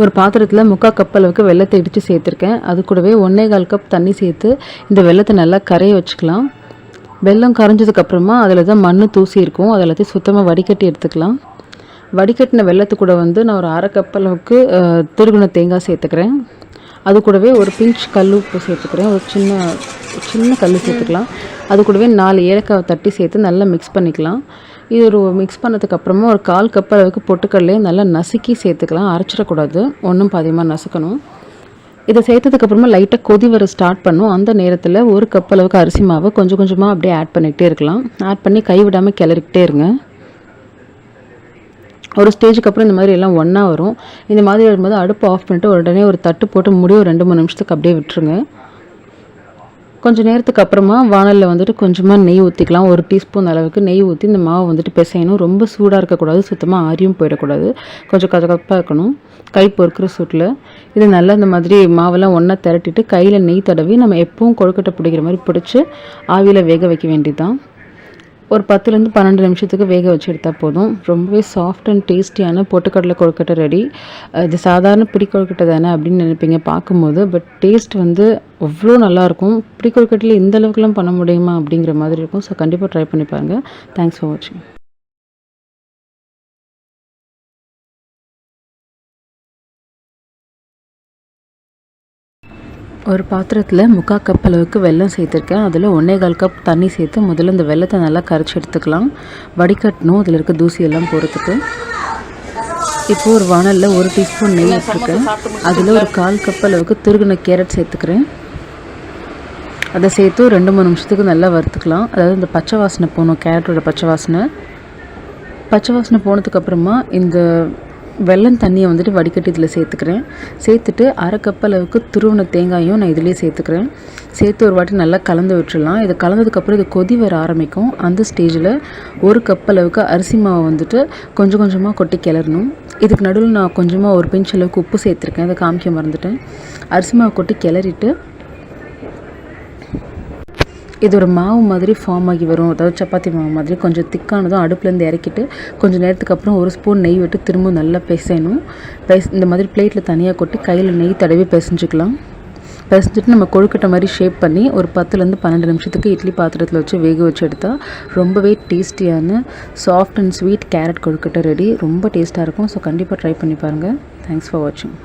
ஒரு பாத்திரத்தில் முக்கால் கப் அளவுக்கு வெள்ளத்தை இடித்து சேர்த்துருக்கேன். அது கூடவே ஒன்றே கால் கப் தண்ணி சேர்த்து இந்த வெள்ளத்தை நல்லா கரைய வச்சுக்கலாம். வெல்லம் கரைஞ்சதுக்கப்புறமா அதில் தான் மண் தூசி இருக்கும். அது எல்லாத்தையும் சுத்தமாக வடிகட்டி எடுத்துக்கலாம். வடிகட்டின வெள்ளத்து கூட வந்து நான் ஒரு அரை கப் அளவுக்கு திருகுண தேங்காய் சேர்த்துக்கிறேன். அது கூடவே ஒரு பிஞ்ச் கல் உப்பு சேர்த்துக்கிறேன். ஒரு சின்ன சின்ன கல் சேர்த்துக்கலாம். அது கூடவே நாலு ஏலக்காய் தட்டி சேர்த்து நல்லா மிக்ஸ் பண்ணிக்கலாம். இது ஒரு மிக்ஸ் பண்ணதுக்கப்புறமா ஒரு கால் கப் அளவுக்கு பொட்டுக்கடலையும் நல்லா நசுக்கி சேர்த்துக்கலாம். அரைச்சிடக்கூடாது. ஒன்றும் பாதியமாக நசுக்கணும். இதை சேர்த்ததுக்கப்புறமா லைட்டாக கொதி வர ஸ்டார்ட் பண்ணும். அந்த நேரத்தில் ஒரு கப் அளவுக்கு அரிசி மாவை கொஞ்சம் கொஞ்சமாக அப்படியே ஆட் பண்ணிக்கிட்டே இருக்கலாம். ஆட் பண்ணி கை விடாமல் கிளறிக்கிட்டே இருங்க. ஒரு ஸ்டேஜுக்கு அப்புறம் இந்த மாதிரி எல்லாம் ஒன்றா வரும். இந்த மாதிரி வரும்போது அடுப்பு ஆஃப் பண்ணிட்டு உடனே ஒரு தட்டு போட்டு முடியும் ரெண்டு மூணு நிமிஷத்துக்கு அப்படியே விட்டுருங்க. கொஞ்சம் நேரத்துக்கு அப்புறமா வானலில் வந்துட்டு கொஞ்சமாக நெய் ஊற்றிக்கலாம் ஒரு டீஸ்பூன் அளவுக்கு நெய் ஊற்றி இந்த மாவை வந்துட்டு பிசையணும். ரொம்ப சூடாக இருக்கக்கூடாது. சுத்தமாக ஆரியும் போயிடக்கூடாது. கொஞ்சம் கதகப்பாக இருக்கணும். கை பொறுக்கிற சூட்டில். இது நல்லா இந்த மாதிரி மாவெல்லாம் ஒன்றா திரட்டிட்டு கையில் நெய் தடவி நம்ம எப்பவும் கொழுக்கட்டை பிடிக்கிற மாதிரி பிடிச்சி ஆவியில் வேக வைக்க வேண்டியதுதான். ஒரு பத்துலேருந்து பன்னெண்டு நிமிஷத்துக்கு வேக வச்சு எடுத்தால் போதும். ரொம்பவே சாஃப்ட் அண்ட் டேஸ்டியான பொட்டுக்கடலை கொழுக்கட்டை ரெடி இது சாதாரண பிடி கொழுக்கட்டை தானே அப்படின்னு நினைப்பீங்க பார்க்கும்போது பட் டேஸ்ட் வந்து அவ்வளோ நல்லாயிருக்கும் பிடி கொழுக்கட்டையில் இந்த அளவுக்குலாம் பண்ண முடியுமா அப்படிங்கிற மாதிரி இருக்கும். ஸோ கண்டிப்பாக ட்ரை பண்ணி பாருங்கள் தேங்க்ஸ் ஃபார் வாட்சிங் ஒரு பாத்திரத்தில் முக்கால் கப் அளவுக்கு வெல்லம் சேர்த்துருக்கேன். அதில் ஒன்றே கால் கப் தண்ணி சேர்த்து முதல்ல இந்த வெல்லத்தை நல்லா கரைச்சி எடுத்துக்கலாம். வடிகட்டணும். அதில் இருக்க தூசியெல்லாம் போகிறதுக்கு இப்போ ஒரு வானலில் ஒரு டீஸ்பூன் நெய் வச்சுருக்கேன் அதில் ஒரு கால் கப் அளவுக்கு துருகுன கேரட் சேர்த்துக்கிறேன். அதை சேர்த்து ரெண்டு மூணு நிமிஷத்துக்கு நல்லா வறுத்துக்கலாம். அதாவது இந்த பச்சை வாசனை போகணும் கேரட்டோட பச்சை வாசனை. பச்சை வாசனை போனதுக்கப்புறமா இந்த வெல்லம் தண்ணியை வந்துட்டு வடிகட்டி இதில் சேர்த்துக்கிறேன். சேர்த்துட்டு அரை கப் அளவுக்கு துருவன தேங்காயும் நான் இதிலே சேர்த்துக்கிறேன். சேர்த்து ஒரு வாட்டி நல்லா கலந்து விட்டுடலாம் இது கலந்ததுக்கப்புறம் இது கொதி வர ஆரம்பிக்கும். அந்த ஸ்டேஜில் ஒரு கப் அளவுக்கு அரிசி மாவை வந்துட்டு கொஞ்சம் கொஞ்சமாக கொட்டி கிளறணும். இதுக்கு நடுவில் நான் கொஞ்சமாக ஒரு பிஞ்ச் அளவுக்கு உப்பு சேர்த்துருக்கேன். அதை காமிக்க மறந்துட்டேன். அரிசி மாவை கொட்டி கிளறிட்டு இது ஒரு மாவு மாதிரி ஃபார்ம் ஆகி வரும். அதாவது சப்பாத்தி மாவு மாதிரி கொஞ்சம் திக்கானதும் அடுப்புலேருந்து இறக்கிட்டு கொஞ்சம் நேரத்துக்கு அப்புறம் ஒரு ஸ்பூன் நெய் விட்டு திரும்ப நல்லா பிசையணும். பிச இந்த மாதிரி பிளேட்டில் தனியாக கொட்டி கையில் நெய் தடவி பிசைஞ்சிக்கலாம். பிசைஞ்சிட்டு நம்ம கொழுக்கட்டை மாதிரி ஷேப் பண்ணி ஒரு பத்துலேருந்து பன்னெண்டு நிமிஷத்துக்கு இட்லி பாத்திரத்தில் வச்சு வேக வச்சு எடுத்தால் ரொம்பவே டேஸ்டியான soft and sweet carrot kozhukattai ready ரொம்ப டேஸ்ட்டாக இருக்கும். ஸோ கண்டிப்பாக ட்ரை பண்ணி பாருங்கள் தேங்க்ஸ் ஃபார் வாட்சிங்